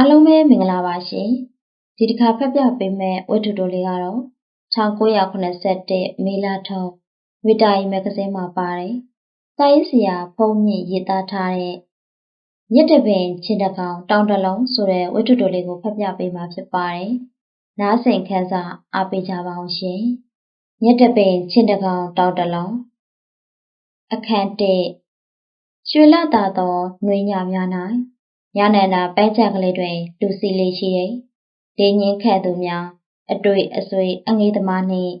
အားလုံးပဲမင်္ဂလာပါရှင်ဒီတစ်ခါဖတ်ပြပေးမယ့်ဝတ္ထုတိုလေးကတော့1981မေလထုံးဝိတာယီမဂ္ဂဇင်းမှာပါတယ်စာရေးဆရာဖုံးမြင့်ရေးသားထားတဲ့မြစ်တပင်ချင်းတကောင်တောင်တလုံးဆိုတဲ့ဝတ္ထုတိုလေးကိုဖတ်ပြပေးမှာဖြစ်ပါတယ်နားဆင်ခန်းစားအားပေးကြပါအောင်ရှင်မြစ်တပင်ချင်းတကောင်တောင်တလုံးအခန်း1ရွှေလတာသောနှွေညများ၌ ညနန္ဒာပန်းချက်ကလေးတွင်လူစီလေးရှိတယ်။ဒင်းငင်းခတ်သူများအတွေ့အဆွေအငေးသမားနှင့်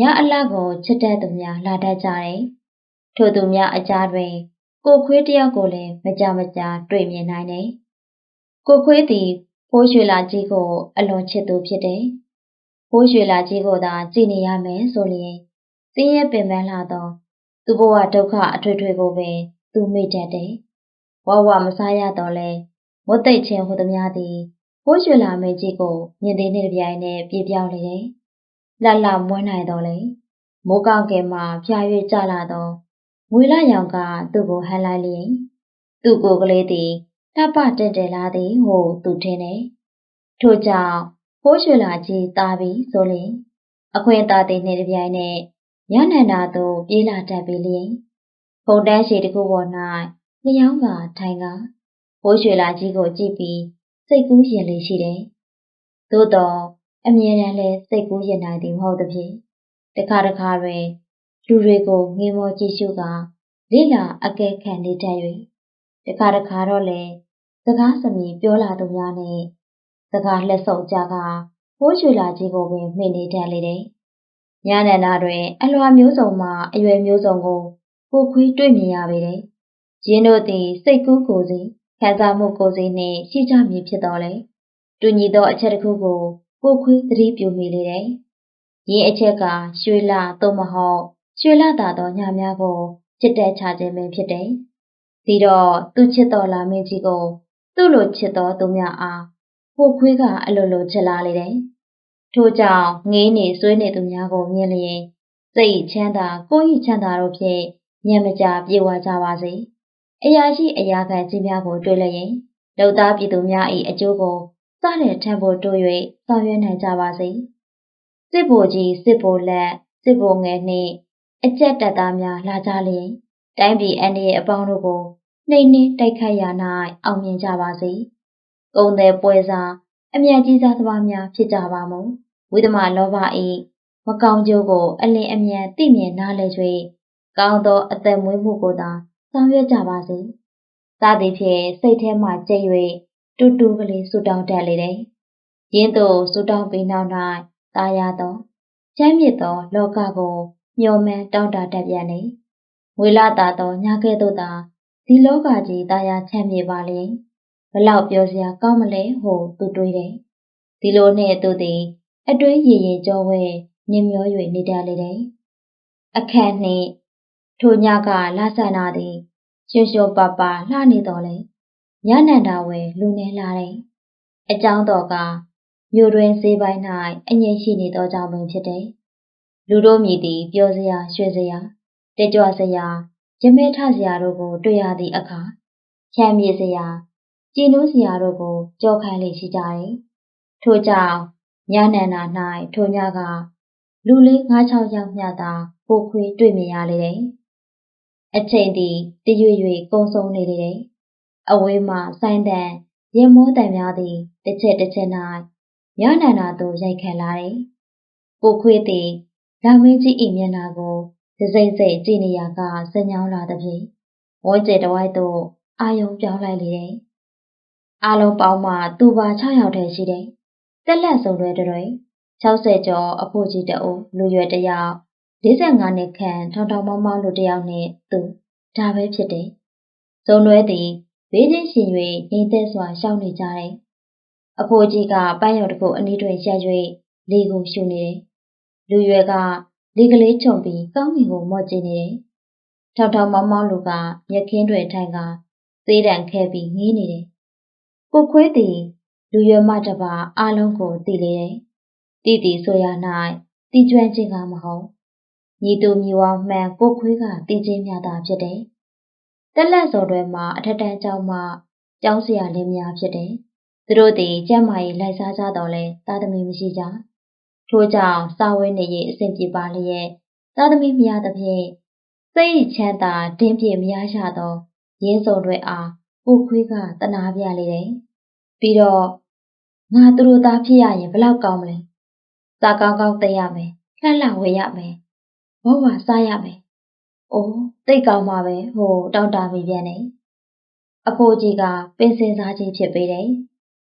ညအလှကိုချစ်တတ်သူများလာတတ်ကြတယ်။ထို့သူများအကြားတွင် ကိုခွေးတယောက်ကိုလည်းမကြမကြာတွေ့မြင်နိုင်တယ်။ကိုခွေးသည်ဖိုးရွှေလာကြီးကို အလွန်ချစ်သူဖြစ်တယ်။ဖိုးရွှေလာကြီးကိုသာကြည်နေရမယ်ဆိုလျင်စင်းရဲပင်ပန်းလာသော သူဘဝဒုက္ခအထွေထွေကိုပင်သူမိတတ်တယ်။ ဝဝမစားရတော့လဲမွတ်သိပ်ချင်းဟူသည်များသည်ဘိုးရွှေလာမေကြီးကိုမြင်သေးနှင့်တပြိုင်နက်ပြေးပြောင်းလေတယ်။လှလှမွန်းနိုင်တော်လေမိုးကောင်းကင်မှာဖျား၍ကျလာသောငွေလရောင်ကသူ့ကိုဟန်လိုက်လျင်သူ့ကိုယ်ကလေးသည်တပ်ပတင့်တယ်လာသည်ဟုသူထင်တယ်။ထို့ကြောင့်ဘိုးရွှေလာကြီးတာပြီးဆိုလျင်အခွင့်သားသည်နှင့်တပြိုင်နက်ညနန္ဒာသို့ပြေးလာတတ်ပြီလျင်ဖုန်တန်းရှိတစ်ခုပေါ်၌ လျောင်းကထိုင်ကဘိုးရွှေလာကြီးကိုကြည့်ပြီးစိတ်ကူးရင်လေးရှိတယ်။သို့တော့အမြဲတမ်းလဲစိတ်ကူးရင်နိုင်သည်မဟုတ်သဖြင့်တခါတခါတွင်လူတွေကိုငေးမောကြည့်ရှုကလိလာအကဲခံနေတတ်၍တခါတခါတော့လေစကားစမြည်ပြောလာသူများနဲ့စကားလက်ဆုံကြကဘိုးရွှေလာကြီးကိုပင်မိနေတတ်လေတယ်။ညနေနာတွင်အလွာမျိုးစုံမှအရွယ်မျိုးစုံကိုကိုခွေးတွေ့မြင်ရပေတယ်။ ရင်းတို့သည်စိတ်ကူးကိုစီခံစားမှုကိုယ်စိနှင့်ရှိကြမည်ဖြစ်တော်လေတူညီသောအချက်တစ်ခုကိုကိုခွေးသတိပြုမိလေတယ်။ရင်းအချက်ကရွှေလာသို့မဟုတ်ရွှေလာသာသောညများကိုချစ်တဲ့ချခြင်းပင်ဖြစ်တယ်။ဒီတော့သူချစ်တော်လာမင်းကြီးကိုသူ့လိုချစ်တော်သူများအားကိုခွေးကအလိုလိုချစ်လာလေတယ်။ထို့ကြောင့်ငေးနေဆွေးနေသူများကိုမြင်လျင်စိတ်ချမ်းသာကိုယ်ဤချမ်းသာတို့ဖြင့်ညံမကြပြေဝကြပါစေ။ အရာရှိအရာခံကြီးများကိုတွေ့လျင်လုံသားပြည်သူများ၏အကျိုးကိုစတဲ့ထံဖို့တိုး၍ဆောင်ရွက်နိုင်ကြပါစေစစ်ဘိုလ်ကြီးစစ်ဘိုလ်လက်စစ်ဘိုလ်ငယ်နှင့်အကြက်တပ်သားများလာကြလျင်တိုင်းပြည်အန်ဒီရဲ့အပေါင်းတို့ကိုနှိမ်နှင်းတိုက်ခိုက်ရာ၌အောင်မြင်ကြပါစေကုံတဲ့ပွဲစားအမြတ်ကြီးစားသမားများဖြစ်ကြပါမို့ဝိသမလောဘ၏မကောင်းကျိုးကို အလင်းအမြန်သိမြင်နားလည်၍ကောင်းသောအသက်မွေးမှုကိုသာ ဆောင်ရွက်ကြပါစေ။စသည်ဖြင့်စိတ်ထဲမှကြိတ်၍တူတူကလေးဆူတောင်းတတ်လေတယ်။ရင်းသူဆူတောင်းပြီးနောက်၌တာယာသောချမ်းမြေ့သော လောကကိုမျှော်မှန်းတောင်းတတတ်ပြန်လေ။ဝေလာတာသောညာကဲ့သို့သာဒီလောကကြီးတာယာချမ်းမြေ့ပါလေ။ဘလောက်ပြောစရာကောင်းမလဲဟုသူတွေးတယ်။ဒီလိုနဲ့သူသည်အတွင်းရည်ရင်ကြောဝဲမြင်မျော၍နေတတ်လေတယ်။အခန့်နှင့် ထိုညကလာဆန္ဒသည်ရွှွှွပပလှနေတော်လဲညနန္ဒာဝယ်လူနေလာတယ်အကြောင်းတော်ကမြို့တွင်ဈေးပိုင်း၌အငြိမ်ရှိနေသောကြောင့်ပင်ဖြစ်တယ်လူတို့မြည်သည်ပြောစရာရွှေစရာတကြွစရာရမဲထစရာတို့ကို တွေ့ရသည့်အခါချမ်းမြေစရာကြည်နူးစရာတို့ကိုကြောခိုင်းလေရှိကြတယ်ထို့ကြောင့်ညနန္ဒာ၌ထိုညကလူလေး9-6ယောက်မျှသာပိုခွေးတွေ့မြင်ရလေတယ် အချိန်သည်တရွေ့ရွေ့ကုံဆုံးနေလေတယ်။အဝေးမှဆိုင်တန်ရင်မောတန်များသည်တစ်ချက်တစ်ချက်၌ညနန္ဒာသို့ရိုက်ခတ်လာတယ်။ကိုခွေးသည်လောင်မင်းကြီး၏မျက်နှာကိုဒစိမ့်စိတ်ကြည့်နေရကစညောင်းလာသည်ဖြင့်ဝန်းကျင်တဝိုက်သို့အာယုံပြောင်းလိုက်လေတယ်။အားလုံးပေါင်းမှသူပါ6ယောက်တည်းရှိတယ်။တက်လက်စုံတွေတွေ60ကျော်အဖို့ကြီးတအုပ်လူရွယ်တယောက် 45နှစ်ခန့်ထောင်ထောင်မောင်းမောင်းလူတယောက်နဲ့သူဒါပဲဖြစ်တယ်။ဇုံရွဲသည်ဘေးချင်းရှင်၍ငိမ့်သက်စွာရှောင်နေကြတယ်။အဖိုးကြီးကပန်းရုံတစ်ခုအနီးတွင်ရပ်၍လေကိုရှူနေတယ်။လူရွယ်ကလေကလေးချုံပြီးကောင်းကင်ကိုမော့ကျနေတယ်။ထောင်ထောင်မောင်းမောင်းလူကမြက်ခင်းတွင်ထိုင်ကသေးတံခဲပြီးငေးနေတယ်။ကိုခွေးသည်လူရွယ်မတပါအားလုံးကိုတည်လေတယ်။တည်တည်ဆိုရ၌တည်ကျွမ်းခြင်းကမဟုတ် ညီသူညီဝမှန်ကိုခွေးကတည်ခြင်းများသာဖြစ်တယ်။တက်လက်စော်တွေမှာအထက်တန်းကျောင်းမှာကျောင်းဆရာလည်းများဖြစ်တယ်သူတို့သည်ကျမ်းမာရေးလိုက်စားကြတော့လဲသားသမီးမရှိကြထို့ကြောင့်စာဝဲနေရေးအဆင်ပြေပါလျက်သားသမီးမရသဖြင့်စိတ်ချမ်းသာဒင်းပြေမရရသောရင်းစုံတွေအားကိုခွေးကတနာပြလေတယ်ပြီးတော့ငါသူတို့သားဖြစ်ရရင်ဘလောက်ကောင်းမလဲစာကောင်းကောင်းသိရမယ်လှလှဝေရမယ် ဘဝစားရမယ်အိုးသိကောင်းပါပဲဟိုတောင်းတမိပြန်နေအဖိုးကြီးကပင်စင်စားကြီးဖြစ်ပေးတယ်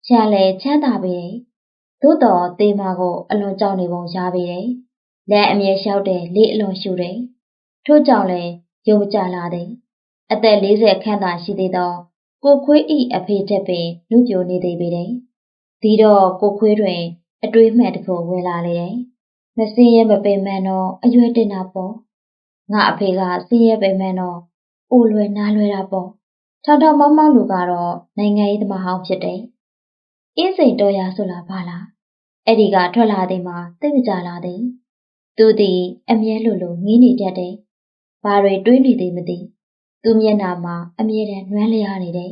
ချမ်းလဲချမ်းသာပေးတယ်သို့တော်တေမာကိုအလွန်ကြောက်နေပုံရပေးတယ်လက်အမြဲလျှောက်တယ်လေအလွန်ရှူတယ်ထို့ကြောင့်လဲယုံကြလာတယ်အသက်40ခန့်သာရှိသေးသောကိုခွေးဤအဖေတက်ပင်လူပြိုနေသေးပေတယ်ဒီတော့ကိုခွေးတွင် အတွေးမှန်တစ်ခုဝင်လာလေတယ် မစင်းရဲမပင်မှန်တော့အရွယ်တင်တာပေါ့ငါအဖေကစင်းရဲပင်မှန်တော့အိုလွယ်နားလွယ်တာပေါ့ထောင်ထောင်မောင်းမောင်းလူကတော့နိုင်ငံရေးသမားဟောင်းဖြစ်တယ်အင်းစိန်တော်ရဆိုလားဘာလားအဲ့ဒီကထွက်လာတဲ့မှာသိမကြလာသည်သူသည်အမြဲလိုလိုငင်းနေတတ်တယ်ဘာတွေတွေးနေသည်မသိသူမျက်နှာမှာအမြဲတမ်းနွမ်းလျားနေတယ်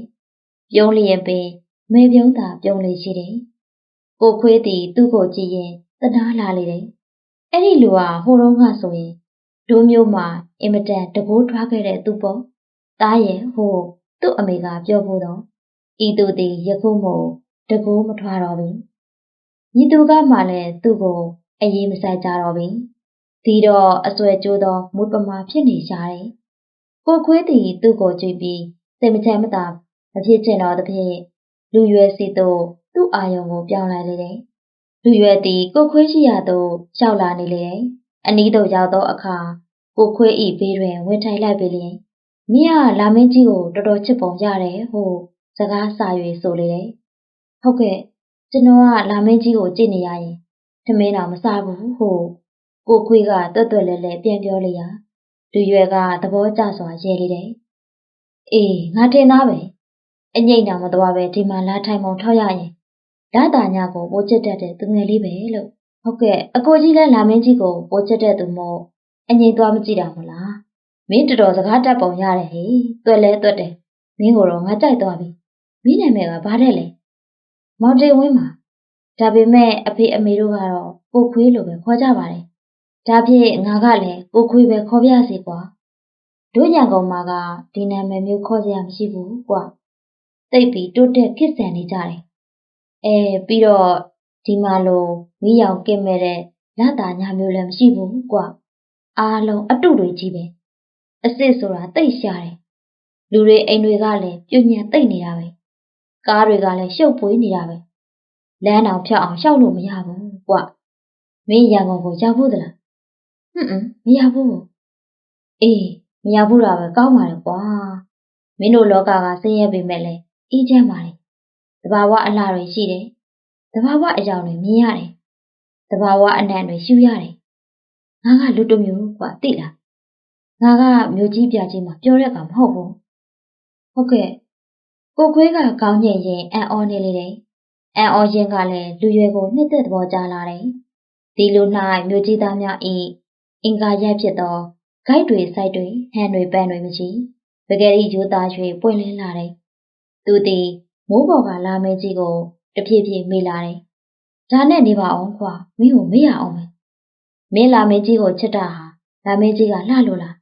ပြုံးလျင်ပင်မေပြုံးသာပြုံးလေရှိတယ်ကိုခွေးသည်သူ့ကိုကြည့်ရင်တနာလာလေတယ် အဲ့ဒီလူဟာဟိုတုန်းကဆိုရင်ဒိုးမျိုးမှာအင်မတန်တကိုးထွားခဲ့တဲ့သူပေါ့တားရဲ့ဟိုသူ့အမေကပြောဖို့တော့ဤသူသည်ယခုမို့တကိုးမထွားတော့ဘူးညီသူကမှလည်းသူ့ကိုအရေးမဆိုင်ကြတော့ဘူးဒီတော့အစွဲကျိုးသောမူပမာဖြစ်နေကြတယ်ကိုခွေးသည်သူ့ကိုကြည့်ပြီးစိတ်မချမ်းမသာမဖြစ်ချင်တော့သဖြင့်လူရွယ်စီသို့သူ့အာယုံကိုပြောင်းလိုက်လေတယ် လူရွယ်သည်ကိုခွေးရှိရာသို့ရှောက်လာနေလေတယ်အနီးသို့ရောက်သောအခါကိုခွေးဤဘေးတွင်ဝင်ထိုင်လိုက်ပြီလျင်မင်းကလာမင်းကြီးကိုတော်တော်ချစ်ပုံရတယ်ဟိုစကားစာ၍ဆိုလေတယ်ဟုတ်ကဲ့ကျွန်တော်ကလာမင်းကြီးကိုကြည့်နေရရင်ထမင်းတော့မစားဘူးဟိုကိုခွေးကတွတ်တွတ်လဲလဲပြန်ပြောလေရာလူရွယ်ကသဘောကျစွာရဲလေတယ်အေးငါထင်သားပဲအငိမ့်တောင်မသွားပဲဒီမှာလာထိုင်ပုံထောက်ရရင် လာတာညာကိုပိုချစ်တတ်တဲ့သူငယ်လေးပဲလို့ဟုတ်ကဲ့အကိုကြီးလည်းလာမင်းကြီးကိုပိုချစ်တဲ့သူမို့အငိမ့်သွားမကြည့်တာမလားမင်းတော်တော်စကားတတ်ပုံရတယ်ဟေ့တွက်လဲတွက်တယ်မင်းကိုတော့ငါကြိုက်သွားပြီမင်းနာမည်ကဘာတဲ့လဲမောင်တေဝင်းပါဒါပေမဲ့အဖေအမေတို့ကတော့ကိုခွေးလိုပဲခေါ်ကြပါတယ်ဒါဖြင့်ငါကလည်းကိုခွေးပဲခေါ်ပြစေကွာတို့ရန်ကုန်မှာကဒီနာမည်မျိုးခေါ်စရာမရှိဘူးကွာတိတ်ပြီးတိုးတက်ခစ်ဆန်နေကြတယ် အဲပြီးတော့ဒီမှာလိုမီးရောင်ကင်မဲ့တဲ့လာတာညာမျိုးလည်းမရှိဘူးကွာအားလုံးအတုတွေကြီးပဲအစ်စ်ဆိုတာတိတ်ရှားတယ်လူတွေအိမ်တွေကလည်းပြုညံတိတ်နေတာပဲကားတွေကလည်းရှုပ်ပွေးနေတာပဲလမ်းအောင်ဖြောက်အောင်ရှောက်လို့မရဘူးကွမင်းရန်ကုန်ကိုရောက်ဖို့သလားဟွန်းမရဘူးအေးမရဘူးတာပဲကောင်းပါလေကွာမင်းတို့လောကကဆင်းရဲပေမဲ့လည်းအေးချမ်းပါလေ တဘာဝအလှတွေရှိတယ်တဘာဝအကြောင်းတွေမြင်ရတယ်တဘာဝအနံ့တွေရှူရတယ်ငါကလူတမျိုးကွာသိလားငါကမြို့ကြီးပြကြီးမှာပြောတဲ့ကောင်မဟုတ်ဘူးဟုတ်ကဲ့ကိုခွေးကကောင်းညင်ရင်အံ့ဩနေလေတယ်အံ့ဩရင်ကလည်းလူရွယ်ကိုနှစ်သက်သဘောကျလာတယ်ဒီလို၌မြို့ကြီးသားများ၏အင်္ဂါရိုက်ဖြစ်သောဂိုက်တွေစိုက်တွေဟန်တွေပန်းတွေမရှိပကယ်ရီရိုးသား၍ပွင့်လင်းလာတယ်သူသည် မိုးပေါ်ကလာမင်းကြီးကိုတဖြည်းဖြည်းမေးလာတယ်ဒါနဲ့နေပါအောင်ကွာမင်းကိုမေးရအောင်မယ်မင်းလာမင်းကြီးကိုချစ်တာဟာလာမင်းကြီးကလှလို့လား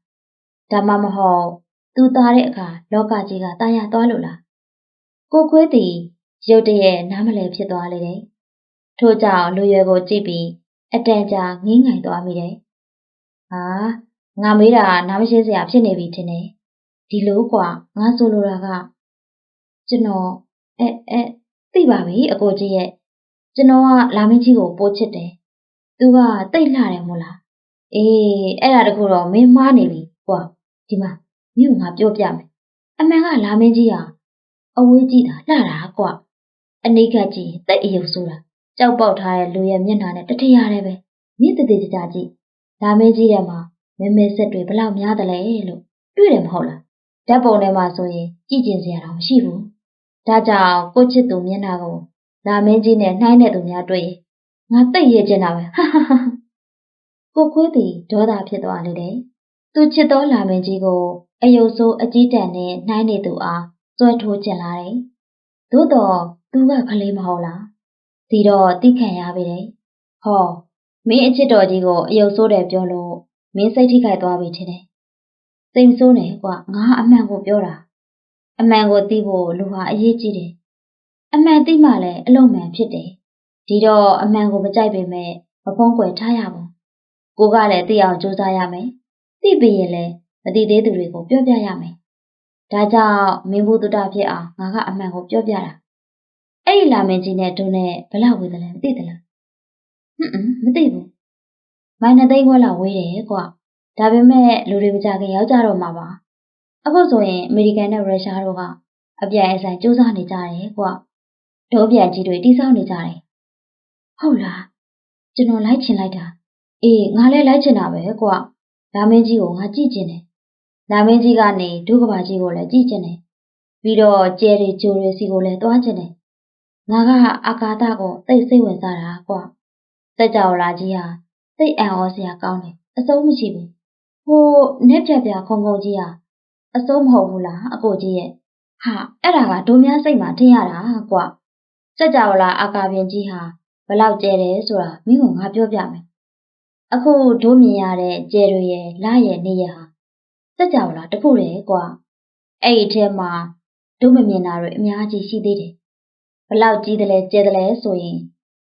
ဒါမှမဟုတ်သူသားတဲ့အခါလောကကြီးကတာယာသွားလို့လားကိုခွေးသည်ရုတ်တရက်နားမလည်ဖြစ်သွားလေတယ်ထို့ကြောင့်လူရွယ်ကိုကြည့်ပြီးအတန်ကြာငင်းငိုင်သွားမိတယ်ဟာငါမေးတာနားမရှင်းစရာဖြစ်နေပြီထင်တယ်ဒီလိုကွာငါဆိုလိုတာကကျွန်တော် အဲအဲသိပါပြီအကိုကြီးရဲ့ကျွန်တော်ကလာမင်းကြီးကိုပိုးချစ်တယ်သူကတိတ်လှတယ်မို့လားအေးအဲ့ဒါတခုတော့မင်းမှားနေပြီကွာဒီမှာမြို့ငါပြောပြမယ်အမှန်ကလာမင်းကြီးဟာအဝေးကြည့်တာလှတာကွာအနိကကြည့်တိတ်အယုံဆိုတာကြောက်ပေါက်ထားတဲ့လူရဲ့မျက်နှာနဲ့တထရရဲပဲမြင့်တည်တည်ကြကြည့်လာမင်းကြီးရဲ့မှာမဲမဲဆက်တွေဘလောက်များတယ်လဲလို့တွေ့တယ်မဟုတ်လားဓာတ်ပုံထဲမှာဆိုရင်ကြည့်ကျင်စရာတော့မရှိဘူး ဒါကြောင့်ကိုချစ်သူမျက်နှာကိုလာမင်းကြီးနဲ့နှိုင်းတဲ့သူများတွေ့ရင်ငါတိတ်ရကျင်တာပဲဟာဟာဟာကိုခွေးသည်ဒေါသဖြစ်သွားလေတယ်သူချစ်သောလာမင်းကြီးကိုအယုတ်ဆိုးအကြီးတန်းနဲ့နှိုင်းနေသူအားစွဲထိုးကျင်လာတယ်သို့တော့သူကကလေးမဟုတ်လားဒီတော့တိခံရပြီလေဟောမင်းအချစ်တော်ကြီးကိုအယုတ်ဆိုးတယ်ပြောလို့မင်းစိတ်ထိခိုက်သွားပြီထင်တယ်စိတ်မဆိုးနဲ့ကွာငါအမှန်ကိုပြောတာ အမှန်ကိုသိဖို့လူဟာအရေးကြီးတယ်အမှန်သိမှလည်းအလုံးမှန်ဖြစ်တယ်ဒီတော့အမှန်ကိုမကြိုက်ပေမဲ့မဖုံးကွယ်ထားရဘူးကိုကလည်းသိအောင်ကြိုးစားရမယ်သိပြီးရင်လည်းမသိသေးသူတွေကိုပြောပြရမယ်ဒါကြောင့်မင်းဘုဒ္ဓတာဖြစ်အောင်ငါကအမှန်ကိုပြောပြတာအဲ့ဒီလာမင်းကြီးနဲ့တို့နဲ့ဘလောက်ဝေးတယ်လဲမသိသလားဟွန်းမသိဘူးမိုင်းနှစ်သိန်းခွဲလောက်ဝေးတယ်ကွာဒါပေမဲ့လူတွေမကြခင်ရောက်ကြတော့မှာပါ အခုဆိုရင်အမေရိကန်နဲ့ရုရှားတို့ကအပြိုင်အဆိုင်စူးစမ်းနေကြတယ်ကွာဒုံးပြန်ကြီးတွေတိစောက်နေကြတယ်ဟုတ်လားကျွန်တော်လိုက်ချင်လိုက်တာအေးငါလည်းလိုက်ချင်တာပဲကွာလာမင်းကြီးကိုငါကြည့်ချင်တယ်လာမင်းကြီးကနေဒုက္ခပါကြီးကိုလည်းကြည့်ချင်တယ်ပြီးတော့ကျဲတွေဂျိုတွေစီကိုလည်းတွားချင်တယ်ငါကအာကာသကိုသိစိတ်ဝင်စားတာကွာစက်ကြောလာကြီးဟာစိတ်အံ့ဩစရာကောင်းတယ်အဆုံးမရှိဘူးဟိုနက်ပြပြခုံခုံကြီးဟာ အစိုးမဟုတ်ဘူးလားအကိုကြီးရဲ့ဟာအဲ့ဒါကဒိုများစိတ်မှာထင်ရတာကွာစက်ကြောလာအာကာပြင်ကြီးဟာဘလောက်ကျဲတယ်ဆိုတာမင်းကငါပြောပြမယ်အခုဒိုးမြင်ရတဲ့ကျဲတွေရဲ့လာရဲ့နေရဟာစက်ကြောလာတခုတည်းကွာအဲ့ဒီထဲမှာဒိုးမမြင်တာတွေအများကြီးရှိသေးတယ်ဘလောက်ကြီးတယ်လဲကျဲတယ်လဲဆိုရင်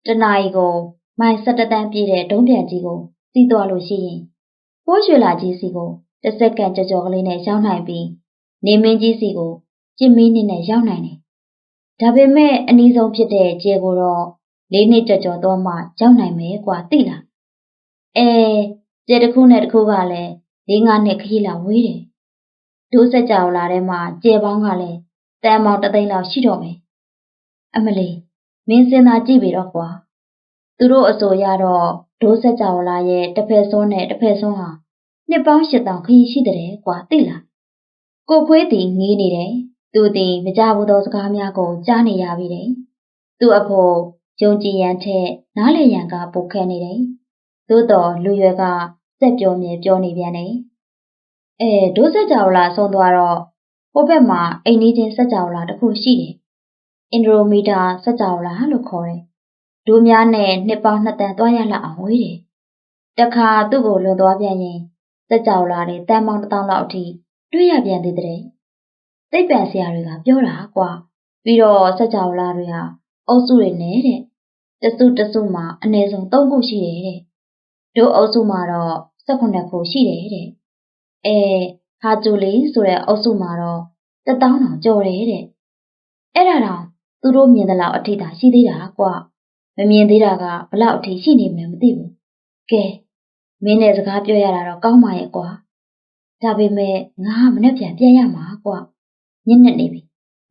တနာရီကိုမိုင်17တန်းပြည့်တဲ့ဒုံးပြန်ကြီးကိုစီးသွားလို့ရှိရင်ပိုးရွှေလာကြီးစီကို တစ်စက္ကန့်ကြော်ကြော်ကလေးနဲ့ရောက်နိုင်ပြီးနေမင်းကြီးစီကိုကြင်မီးနည်းနဲ့ရောက်နိုင်တယ်။ဒါပေမဲ့အနည်းဆုံးဖြစ်တဲ့ကျဲကိုတော့လေးနှစ်ကြော်ကြော်တော့မှရောက်နိုင်မယ်ကွာသိလား။အဲကျဲတစ်ခုနဲ့တစ်ခုကလည်းလေးငါးနှစ်ခရီးလောက်ဝေးတယ်။ဒိုးဆက်ကြော်လာတဲ့မှာကျဲပေါင်းကလည်းတန်ပေါင်းတသိန်းလောက်ရှိတော့မယ်။အမလီမင်းစင်သာကြည့်ပြီတော့ကွာ။သူတို့အဆိုရတော့ဒိုးဆက်ကြော်လာရဲ့တစ်ဖက်ဆုံးနဲ့တစ်ဖက်ဆုံးဟာ နှစ်ပေါင်း၈တောင်ခရီးရှိတဲ့ကွာသိလားကိုခွေးတီငေးနေတယ်သူသည်မကြဘူးသောစကားများကိုကြားနေရပြီတဲ့သူ့အဖို့ယုံကြည်ရန်ထက်နားလည်ရန်ကပိုခဲနေတယ်သို့တော်လူရွယ်ကစက်ပြောမြဲပြောနေပြန်တယ်အဲဒိုးစက်ကြောလာဆုံးသွားတော့ဟိုဘက်မှာအိမ်နီးချင်းစက်ကြောလာတစ်ခုရှိတယ်အင်ဒရိုမီတာစက်ကြောလာလို့ခေါ်တယ်ဒိုးများနဲ့နှစ်ပေါင်းနှစ်တန်သွားရလောက်အောင်ဝေးတယ်တခါသူ့ကိုလွန်သွားပြန်ရင် တက်ကြောလာတဲ့တန်ပေါင်းတစ်တောင်းလောက်အထိတွေ့ရပြန်သေးတဲ့သိပ္ပံဆရာတွေကပြောတာကွာပြီးတော့စက်ကြောလာတွေဟာအုပ်စုတွေနဲ့တဲ့တစုတစုမှာအနည်းဆုံး၃ခုရှိတယ်တဲ့တို့အုပ်စုမှာတော့18ခုရှိတယ်တဲ့အဲဟာဂျူလီဆိုတဲ့အုပ်စုမှာတော့တထောင်တောင်ကျော်တယ်တဲ့အဲ့ဒါတော့သူတို့မြင်တဲ့လောက်အထိသာရှိသေးတာကွာမမြင်သေးတာကဘလောက်အထိရှိနေမလဲမသိဘူးကဲ မင်းနဲ့စကားပြောရတာတော့ကောင်းပါရဲ့ကွာဒါပေမဲ့ငါမနဲ့ပြန်ပြန်ရမှာကွာညစ်နေနေပြီ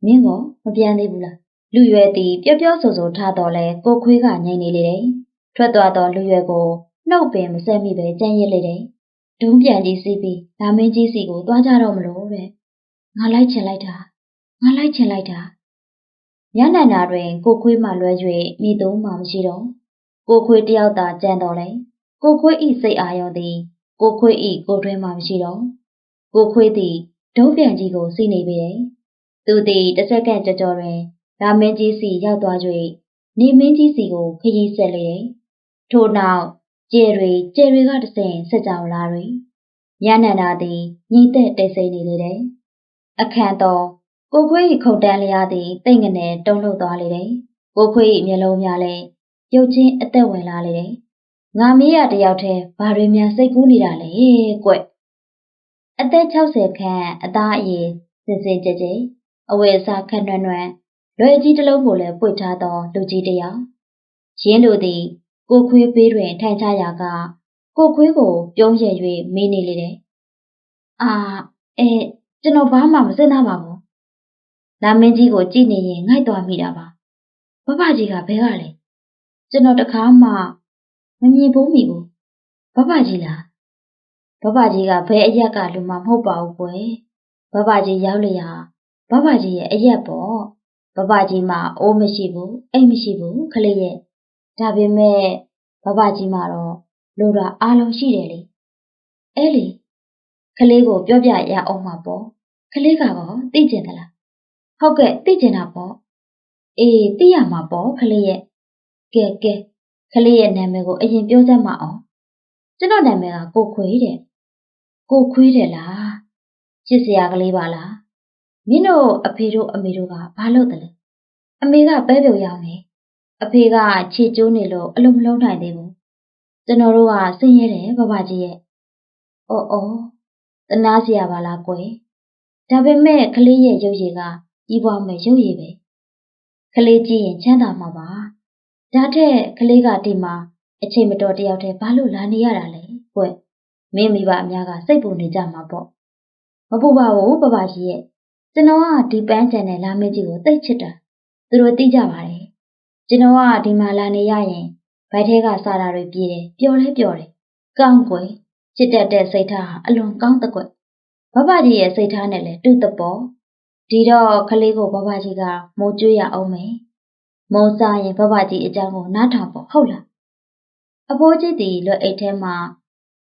မင်းကမပြန်သေးဘူးလားလူရွယ်တီပျော့ပျော့ဆိုဆိုထားတော့လဲကိုခွေးကငိမ့်နေလေတယ်ထွက်သွားတော့လူရွယ်ကိုနှုတ်ပင်မဆက်မိပဲကြမ်းရစ်လေတယ်ဒုံးပြန်ကြီးစီးပြီးလာမင်းကြီးစီကိုသွားကြတော့မလို့တဲ့ငါလိုက်ချင်လိုက်တာငါလိုက်ချင်လိုက်တာညနေနာတွင်ကိုခွေးမှလွဲ၍မိသုံးမှမရှိတော့ကိုခွေးတယောက်သာကြံတော်လဲ ကိုခွေးဤစိတ်အာရုံသည် ကိုခွေးဤကိုတွင်းမှမရှိတော့ကိုခွေးသည်ဒုံးပြန်ကြီးကိုစီးနေပေတယ်သူသည်တစ်စက္ကန့်ကြော်ကြော်တွင်လာမင်းကြီးစီရောက်သွား၍နေမင်းကြီးစီကိုခရီးဆက်လေတယ်ထို့နောက်ကျဲတွေကျဲတွေကတဆင်ဆက်ကြောင်လာတွင်ညနန္ဒာသည်ညီသက်တိတ်ဆိတ်နေလေတယ်အခန့်တော်ကိုခွေး၏ခုန်တန်းလျားသည်တိတ်ငနဲ့တုံးလှုပ်သွားလေတယ်ကိုခွေး၏မျက်လုံးများလည်းရုပ်ချင်းအသက်ဝင်လာလေတယ် ငါမေးရတယောက်တည်းဘာတွေများစိတ်ကူးနေတာလဲကွအသက်60ခန့်အသားအရည်စင်စင်ကြဲကြဲအဝယ်အစားခန့်နှွမ်းနှွမ်းလွယ်ကြီးတစ်လုံးကိုလည်းပွေထားသောလူကြီးတစ်ယောက်ရင်းတို့သည် ကိုခွေးပေးတွင်ထိုင်ချရာက ကိုခွေးကိုပြုံးရ၍မေးနေလေတယ်အာအဲကျွန်တော်ဘာမှမစင်သားပါဘူးလာမင်းကြီးကိုကြည့်နေရင်ငိုက်သွားမိတာပါဘဘကြီးကဘဲကလဲကျွန်တော်တခါမှ မမြင်ဘူးမိဘူးဘဘကြီးလားဘဘကြီးကဘယ်အရက်ကလူမှမဟုတ်ပါဘူးကွယ်ဘဘကြီးရောက်လျာဘဘကြီးရဲ့အရက်ပေါ့ဘဘကြီးမှာအိုးမရှိဘူးအိတ်မရှိဘူးခလေးရဲ့ဒါပေမဲ့ဘဘကြီးမှာတော့လူတာအားလုံးရှိတယ်လေအဲ့လေခလေးကိုပြောပြရအောင်မှာပေါ့ခလေးကတော့သိကျင်သလားဟုတ်ကဲ့သိကျင်တာပေါ့အေးသိရမှာပေါ့ခလေးရဲ့ကဲကဲ ခလေးရဲ့နာမည်ကိုအရင်ပြောစမ်းမအောင်ကျွန်တော်နာမည်ကကိုခွေးတဲ့ကိုခွေးတယ်လားချစ်စရာကလေးပါလားမင်းတို့အဖေတို့အမေတို့ကဘာလုပ်တယ်လဲအမေကပဲပြုံရောက်နေအဖေကခြေကျိုးနေလို့အလုံးမလုံးနိုင်သေးဘူးကျွန်တော်တို့ကဆင်းရဲတယ်ဘဘကြီးရဲ့အော်အော်တနာစရာပါလားကွယ်ဒါပေမဲ့ကလေးရဲ့ရုပ်ရည်ကကြီးပွားမဲ့ရုပ်ရည်ပဲကလေးကြည့်ရင်ချမ်းသာမှာပါ ဒါထက်ကလေးကဒီမှာအချိန်မတော်တယောက်တည်းဘာလို့လာနေရတာလဲကွယ်မင်းမိဘအများကစိတ်ပူနေကြမှာပေါ့မပူပါဘူးဘဘကြီးရဲ့ကျွန်တော်ကဒီပန်းချန်နဲ့လာမေးကြီးကိုသိချစ်တာသူတို့သိကြပါတယ်ကျွန်တော်ကဒီမှာလာနေရရင်ဘိုက်ထဲကစားတာတွေပြေးတယ်ပျော်လဲပျော်တယ်ကောင်းကွယ်ချစ်တတ်တဲ့စိတ်ထားဟာအလွန်ကောင်းတဲ့ကွယ်ဘဘကြီးရဲ့စိတ်ထားနဲ့လည်းတူတပေါ်ဒီတော့ကလေးကိုဘဘကြီးကမိုးကျွေးရအောင်မယ် မုံစားရင်ဘဘကြီးအကြောင်းကိုနားထောင်ဖို့ဟုတ်လားအဖိုးကြီးတီလွတ်အိတ်ထဲမှာ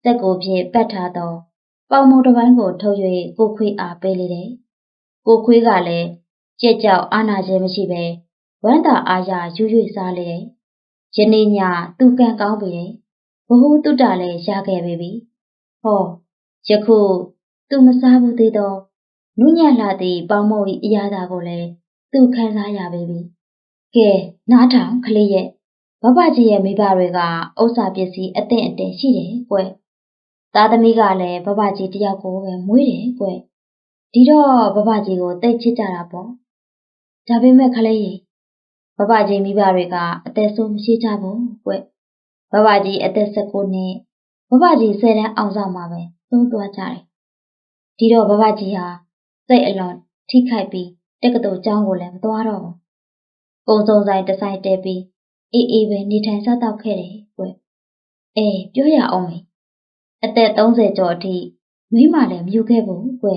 စက်ကိုဖြင့်ပတ်ထားတော့ပေါင်မုံတစ်ပိုင်းကိုထုတ်၍ကိုခွေးအားပေးလေတယ်ကိုခွေးကလည်းကြက်ကြောက်အာနာခြင်းမရှိပဲဝမ်းသာအားရယူ၍စားလေတယ်ယနေ့ညသူကံကောင်းပြီတယ်ဘ ഹു တုတ္တလည်းရခဲ့ပြီဟောယခုသူမစားဘူးသေးတော့နုညံ့လာသည့်ပေါင်းမုံ၏အရာသာကိုလည်းသူခံစားရပေပြီ ကဲနားထောင်ကလေးရဲ့ဘဘကြီးရဲ့မိဘတွေကဥစ္စာပစ္စည်းအသင့်အတင့်ရှိတယ်ကွသားသမီးကလည်းဘဘကြီးတယောက်ကိုပဲမွေးတယ်ကွဒီတော့ဘဘကြီးကိုတိတ်ချစ်ကြတာပေါ့ဒါပေမဲ့ကလေးရဲ့ဘဘကြီးမိဘတွေကအသက်ဆုံးမရှိကြဘူးကွဘဘကြီးအသက်16နှစ်ဘဘကြီး10တန်းအောင်ဆောင်မှာပဲသုံးသွားကြတယ်ဒီတော့ဘဘကြီးဟာစိတ်အလွန်ထိခိုက်ပြီးတက္ကသိုလ်ကျောင်းကိုလည်းမသွားတော့ဘူး ကုံစုံဆိုင်တစ်ဆိုင်တဲပြီးအေးအေးပဲနေထိုင်စားတော့ခဲ့တယ်ကွအေးပြောရအောင်မေအသက်30ကျော်အထိမိမလည်းမယူခဲ့ဘူးကွ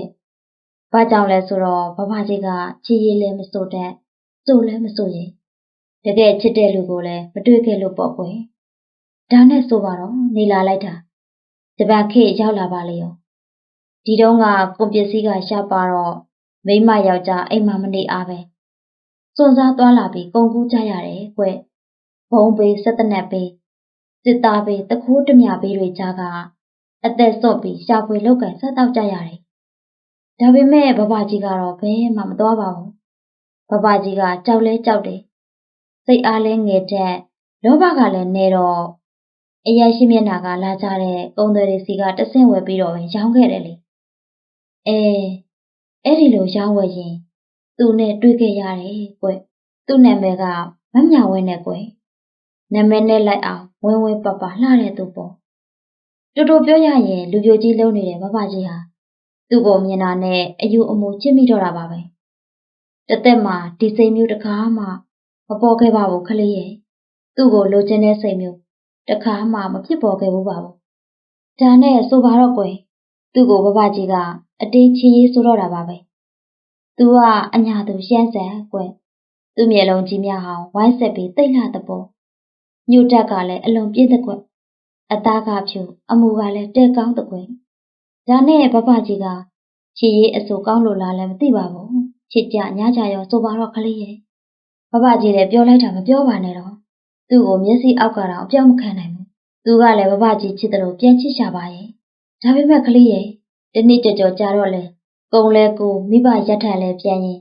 ဘာကြောင့်လဲဆိုတော့ဘဘကြီးကချီရည်လည်းမစိုးတတ်စိုးလည်းမစိုးရင်တကယ်ချစ်တဲ့လူကိုလည်းမတွေ့ခဲ့လို့ပေါ့ကွယ်ဒါနဲ့ဆိုပါတော့နေလာလိုက်တာဂျပန်ခေတ်ရောက်လာပါလေရောဒီတုန်းကကွန်ပစ္စည်းကရှားပါတော့မိမယောက်ျားအိမ်မှာမနေအားပဲ စွန့်စားသွားလာပြီးကုန်ကူးကြရတယ်ကွဘုံပေစက်တနက်ပေစစ်သားပေတခိုးတမြပေတွေကြားကအသက်စွန့်ပြီးရှာဖွေလောက်ကန်ဆက်တောက်ကြရတယ်ဒါပေမဲ့ဘဘကြီးကတော့ဘယ်မှမသွားပါဘူးဘဘကြီးကကြောက်လဲကြောက်တယ်စိတ်အားလဲငယ်တဲ့လောဘကလည်းနေတော့အရာရှိမျက်နာကလာကြတဲ့ကုံတွေစီကတဆင့်ဝယ်ပြီးတော့ရောင်းခဲ့တယ်လေအဲအဲ့ဒီလိုရောင်းဝယ်ရင် သူနဲ့တွေ့ခဲ့ရတယ်ကွသူ့နာမည်ကမမြဝင်းနဲ့ကွနာမည်နဲ့လိုက်အောင်ဝင်းဝင်းပပလှတဲ့သူပေါ့တူတူပြောရရင်လူပြိုကြီးလုံးနေတဲ့ဘဘကြီးဟာသူ့ကိုမြင်တာနဲ့အယူအမူချစ်မိတော့တာပါပဲတသက်မှာဒီစိတ်မျိုးတခါမှမပေါ်ခဲ့ပါဘူးခလေးရဲ့သူ့ကိုလိုချင်တဲ့စိတ်မျိုးတခါမှမဖြစ်ပေါ်ခဲ့ဘူးပါဘူးဒါနဲ့ဆိုပါတော့ကွယ်သူ့ကိုဘဘကြီးကအတင်းချီရေးဆိုတော့တာပါပဲ သူကအညာသူရှမ်းဆန်ကွယ်သူ့မျက်လုံးကြီးများဟောင်းဝိုင်းဆက်ပြီးတိတ်လှတဲ့ပေါ်ညှို့တက်ကလည်း အလွန်ပြည့်တဲ့ကွယ် အသားကဖြူ အမူကလည်းတဲ့ကောင်းတဲ့ကွယ် ဒါနဲ့ ဘဘကြီးက ချီရေးအစိုးကောင်းလို့လားလည်း မသိပါဘူး ချစ်ကြ ညားကြရော ဆိုပါတော့ခလေးရဲ့ဘဘကြီးလည်း ပြောလိုက်တာ မပြောပါနဲ့တော့ သူ့ကို မျက်စိအောက်ကတော့အပြောင်းမခံနိုင်ဘူး သူကလည်း ဘဘကြီး ချစ်တယ်လို့ပြန်ချစ်ရှာပါရဲ့ ဒါပေမဲ့ ကလေးရဲ့တနေ့ကြကြောကြာတော့လေ ကုံလဲကိုမိဘရက်ထန်လဲပြန်ရင်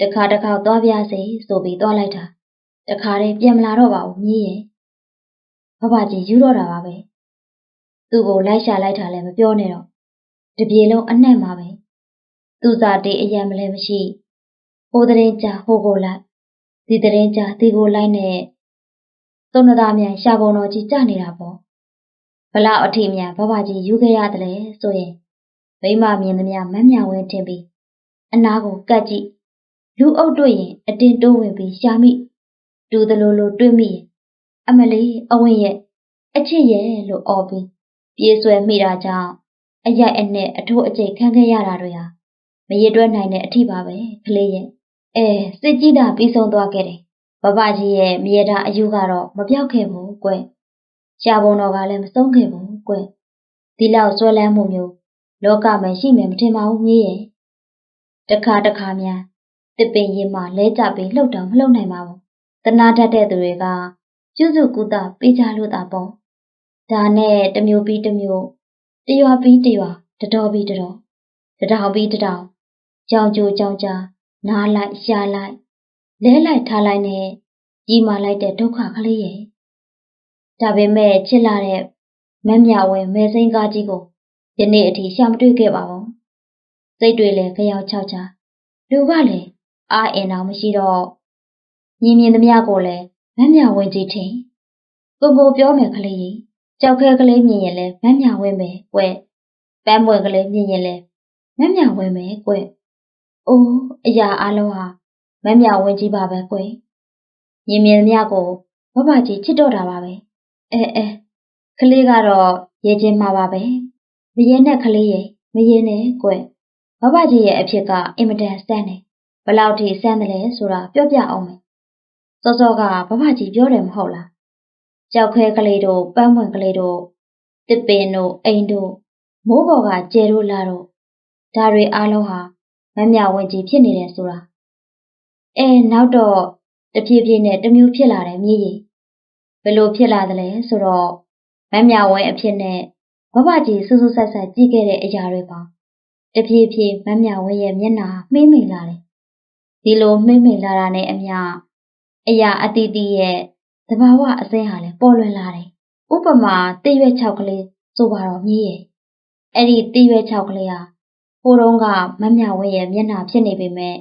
တခါတခါသွားပြစေဆိုပြီးသွားလိုက်တာတခါတည်းပြန်မလာတော့ပါဘူးမြည်ရဲ့ဘဘကြီးယူတော့တာပါပဲသူ့ကိုလိုက်ရှာလိုက်တာလည်းမပြောနဲ့တော့တပြေလုံးအနှံ့မှာပဲသူစားတေးအယံမလဲမရှိဟိုတရင်ကြာဟိုကိုလိုက်ဒီတရင်ကြာဒီကိုလိုက်နဲ့သုံးနသားမြန်ရှာပုံတော်ကြီးကြနေတာပေါ့ဘလောက်အထိမြန်ဘဘကြီးယူခဲ့ရတယ်လဲဆိုရင် မိမမြင်သမျှမမ်းမြဝင်းတင်ပြီးအနာကိုကတ်ကြည့်လူအုပ်တွေ့ရင်အတင်းတိုးဝင်ပြီးရှာမိတူသလိုလိုတွေးမိရင်အမလေးအဝင်းရဲ့အချစ်ရဲ့လို့អော်ပြီးပြေးဆွဲမိတာကြောင့်အရိုက်အနဲ့အထိုးအကျိတ်ခံခဲ့ရတာတွေဟာမရတွက်နိုင်တဲ့အထိပါပဲကလေးရဲ့အဲစစ်ကြီးတာပြီးဆုံးသွားခဲ့တယ်ဘဘကြီးရဲ့မြေတာအယူကတော့မပြောက်ခဲ့ဘူးကွရှားပုံတော်ကလည်းမဆုံးခဲ့ဘူးကွဒီလောက်ဆွဲလန်းမှုမျိုး လောကမှာရှိမယ်မထင်ပါဘူးမြေရဲ့တခါတခါများတစ်ပင်ရင်မှာလဲကျပြီးလှုပ်တော့မလှုပ်နိုင်ပါဘူးတနာတတ်တဲ့သူတွေကကျွစုကူတာပေးကြလို့တာပေါ့ဒါနဲ့တစ်မျိုးပြီးတစ်မျိုးတရွာပြီးတရွာတတော်ပြီးတတော်တတောင်ပြီးတတောင်ကြောင်ကြိုကြောင်ကြားနားလိုက်ရှားလိုက်လဲလိုက်ထားလိုက်နဲ့ကြီးမာလိုက်တဲ့ဒုက္ခကလေးရဲ့ဒါပေမဲ့ချစ်လာတဲ့မက်မြဝင်မဲစိန်ကားကြီးကို ယနေ့အထိရှာမတွေ့ခဲ့ပါဘူးစိတ်တွေလည်းကြောက်ချောက်ချလူကလည်းအာအင်အောင်မရှိတော့မြင်မြင်သမျှကိုလည်းမက်မြဝင်ကြီးထင်ကိုကိုပြောမယ်ကလေးကြီးကြောက်ခဲကလေးမြင်ရင်လည်းမက်မြဝင်မယ်ကွပန်းပွင့်ကလေးမြင်ရင်လည်းမက်မြဝင်မယ်ကွ။အိုးအရာအလုံးဟာမက်မြဝင်ကြီးပါပဲကွ။မြင်မြင်သမျှကိုဘဘကြီးချစ်တော့တာပါပဲ။အဲအဲကလေးကတော့ရဲချင်းမှာပါပဲ။ မရဲနဲ့ကလေးရဲ့မရဲနဲ့ကွ။ဘဘကြီးရဲ့အဖြစ်ကအင်မတန်စမ်းတယ်။ဘလောက်ထိစမ်းတယ်လဲဆိုတာပြောပြအောင်မယ်။စောစောကဘဘကြီးပြောတယ်မဟုတ်လား။ကြောက်ခဲကလေးတို့ပန်းပွင့်ကလေးတို့တစ်ပင်တို့အိမ်တို့မိုးပေါ်ကကျဲတို့လာတော့ဒါတွေအားလုံးဟာမမြဝင်ကြီးဖြစ်နေတယ်ဆိုတာအဲနောက်တော့တဖြည်းဖြည်းနဲ့တမျိုးဖြစ်လာတယ်မြေကြီးဘယ်လိုဖြစ်လာသလဲဆိုတော့မမြဝင်အဖြစ်နဲ့ ဘဘကြီးဆူဆူဆက်ဆက်ကြည့်ခဲ့တဲ့အရာတွေပါတဖြည်းဖြည်းမမြဝင်ရဲ့မျက်နှာမှိမ့်မိန်လာတယ်ဒီလိုမှိမ့်မိန်လာတာနဲ့အမျှအရာအတီးတီးရဲ့သဘာဝအစင်းဟာလည်းပေါ်လွင်လာတယ်ဥပမာတည့်ရွက်ချောက်ကလေးဆိုပါတော့မြေရဲ့အဲ့ဒီတည့်ရွက်ချောက်ကလေးဟာဟိုတုန်းကမမြဝင်းရဲ့မျက်နှာဖြစ်နေပေမဲ့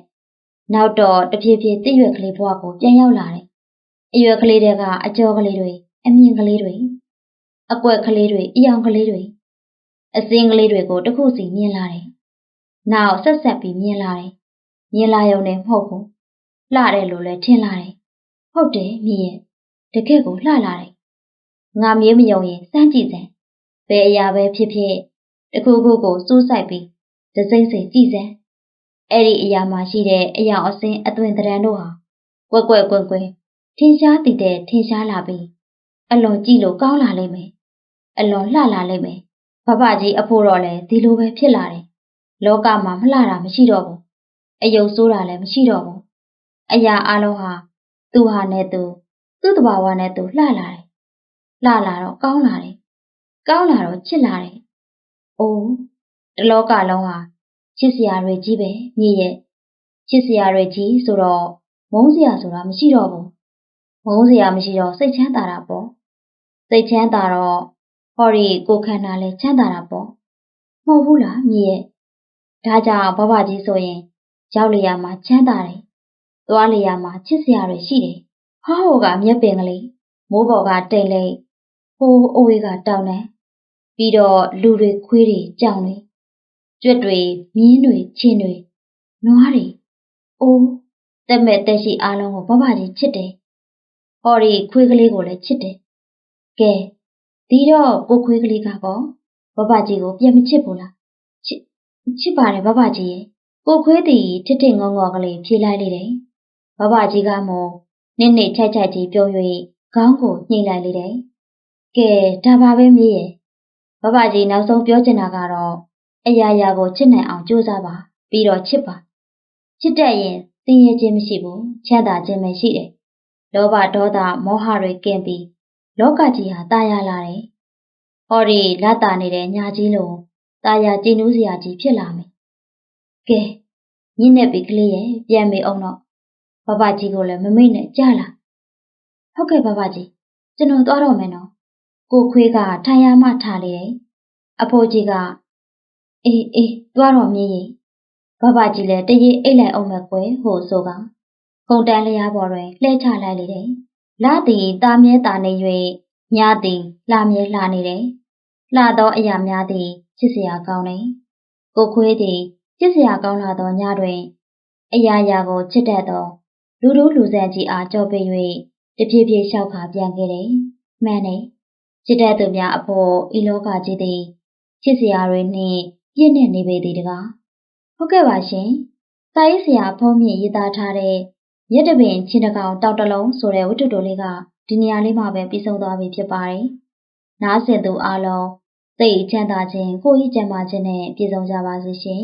နောက်တော့တဖြည်းဖြည်းတည့်ရွက်ကလေးဘဝကိုပြန်ရောက်လာတယ်။အရွက်ကလေးတွေကအကျော်ကလေးတွေအမြင့်ကလေးတွေ အကွက်ကလေးတွေအယောင်ကလေးတွေအစင်းကလေးတွေကိုတခုစီမြင်လာတယ်။နောက်ဆက်ဆက်ပြီးမြင်လာတယ်။မြင်လာရုံနဲ့မဟုတ်ဘူး။လှတယ်လို့လည်းထင်လာတယ်။ဟုတ်တယ်မြည်ရဲ့တကယ့်ကိုလှလာတယ်။ငါမြေးမယုံရင်စမ်းကြည့်စမ်း။ဘယ်အရာပဲဖြစ်ဖြစ်တခုခုကိုစူးစိုက်ပြီးဒစိမ့်စိမ်ကြည့်စမ်းအဲ့ဒီအရာမှာရှိတဲ့အယောင်အစင်းအသွင်တရံတို့ဟာကွက်ကွက်ကွက်ကွက်ထင်ရှားတည်တဲ့ထင်ရှားလာပြီး အလွန်ကြည့်လို့ကောင်းလာလိမ့်မယ်အလွန်လှလာလိမ့်မယ်ဘဘကြီးအဖို့တော့လည်းဒီလိုပဲဖြစ်လာတယ်လောကမှာမလှတာမရှိတော့ဘူးအယုံဆိုးတာလည်းမရှိတော့ဘူးအရာအလုံးဟာသူ့ဟာနဲ့သူသူ့တဘာဝနဲ့သူလှလာတယ်လှလာတော့ကောင်းလာတယ်ကောင်းလာတော့ချစ်လာတယ်အိုးတလောကလုံးဟာချစ်စရာတွေကြီးပဲမြည်ရဲ့ချစ်စရာတွေကြီးဆိုတော့မုန်းစရာဆိုတာမရှိတော့ဘူးမုန်းစရာမရှိတော့စိတ်ချမ်းသာတာပေါ့ စိတ်ချမ်းသာတော့ဟောဒီကိုခန္ဓာလည်းချမ်းသာတာပေါ့မဟုတ်ဘူးလားမြည်ရဲ့ဒါကြောင့်ဘဘကြီးဆိုရင် ရောက်လျာမှာချမ်းသာတယ်သွားလျာမှာချစ်စရာတွေရှိတယ်ဟာဟိုကမြက်ပင်ကလေးမိုးပေါ်ကတိမ်လေးဟိုအဝေးကတောင်တယ်ပြီးတော့လူတွေခွေးတွေကြောင်တွေကြွက်တွေမြင်းတွေချင်းတွေနွားတွေအိုးတက်မဲ့တက်ရှိအားလုံးကိုဘဘကြီးချစ်တယ်ဟောဒီခွေးကလေးကိုလည်းချစ်တယ် ကဲဒီတော့ကိုခွေးကလေးကပေါ့ဘဘကြီးကိုပြန်မချစ်ဘူးလားချစ်ချစ်ပါတယ်ဘဘကြီးရဲ့ကိုခွေးတီထစ်ထစ်ငေါငေါကလေးဖြေလိုက်လိုက်တယ်ဘဘကြီးကမောနစ်နစ်ချိုက်ချိုက်ကြီးပြုံး၍ခေါင်းကိုညှိလိုက်လိုက်တယ်ကဲဒါပါပဲမြေးရဲ့ဘဘကြီးနောက်ဆုံးပြောချင်တာကတော့အရာရာကိုချစ်နိုင်အောင်ကြိုးစားပါပြီးတော့ချစ်ပါချစ်တတ်ရင်စင်ရခြင်းမရှိဘူးချမ်းသာခြင်းပဲရှိတယ်လောဘဒေါသမောဟတွေကင်းပြီး လောကကြီးဟာตายရလာတယ်ဟောဒီလတ်တာနေတဲ့ညာကြီးလိုตายရကြည်နူးစရာကြီးဖြစ်လာမယ်ကဲညစ်နေပြီကလေးရဲ့ပြန်မေအောင်တော့ဘဘကြီးကိုလည်းမမိတ်နဲ့ကြလာဟုတ်ကဲ့ဘဘကြီးကျွန်တော်သွားတော့မယ်နော်ကိုခွေးကထိုင်ရမှထားလေတယ်အဖိုးကြီးကအေးအေးသွားတော့မြည်ရင်ဘဘကြီးလည်းတရေအိတ်လိုက်အောင်မဲ့ကွယ်ဟိုဆိုကခုံတန်းလျားပေါ်တွင်လှဲချလိုက်လေတယ် လာသည်တာမြဲတာနေ၍ညသည်လှမြဲလှနေတယ်လှသောအရာများသည်ချစ်စရာကောင်းတယ်ကိုခွေးသည်ချစ်စရာကောင်းလာသောညတွင် အရာရာကိုချစ်တတ်သောလူတို့လူဆန်ကြီးအားကြော်ပေး၍တဖြည်းဖြည်းလျှောက်ခါပြန်ခဲ့တယ်မှန်တယ်ချစ်တတ်သူများအဖို့ဤလောကကြီးသည်ချစ်စရာတွေနှင့်ပြည့်နေနေပေသည်တကားဟုတ်ကဲ့ပါရှင်စာရေးဆရာဖုံးမြင့်ရေးသားထားတဲ့ မြက်တပင်ချင်းတကောင်တောက်တလုံးဆိုတဲ့ဝတ္ထုတိုလေးကဒီနေရာလေးမှာပဲပြီးဆုံးသွားပြီဖြစ်ပါတယ်နားဆင်သူအားလုံးစိတ်ချမ်းသာခြင်းကိုယ်ဤကျန်းမာခြင်းနဲ့ပြည့်စုံကြပါစေရှင်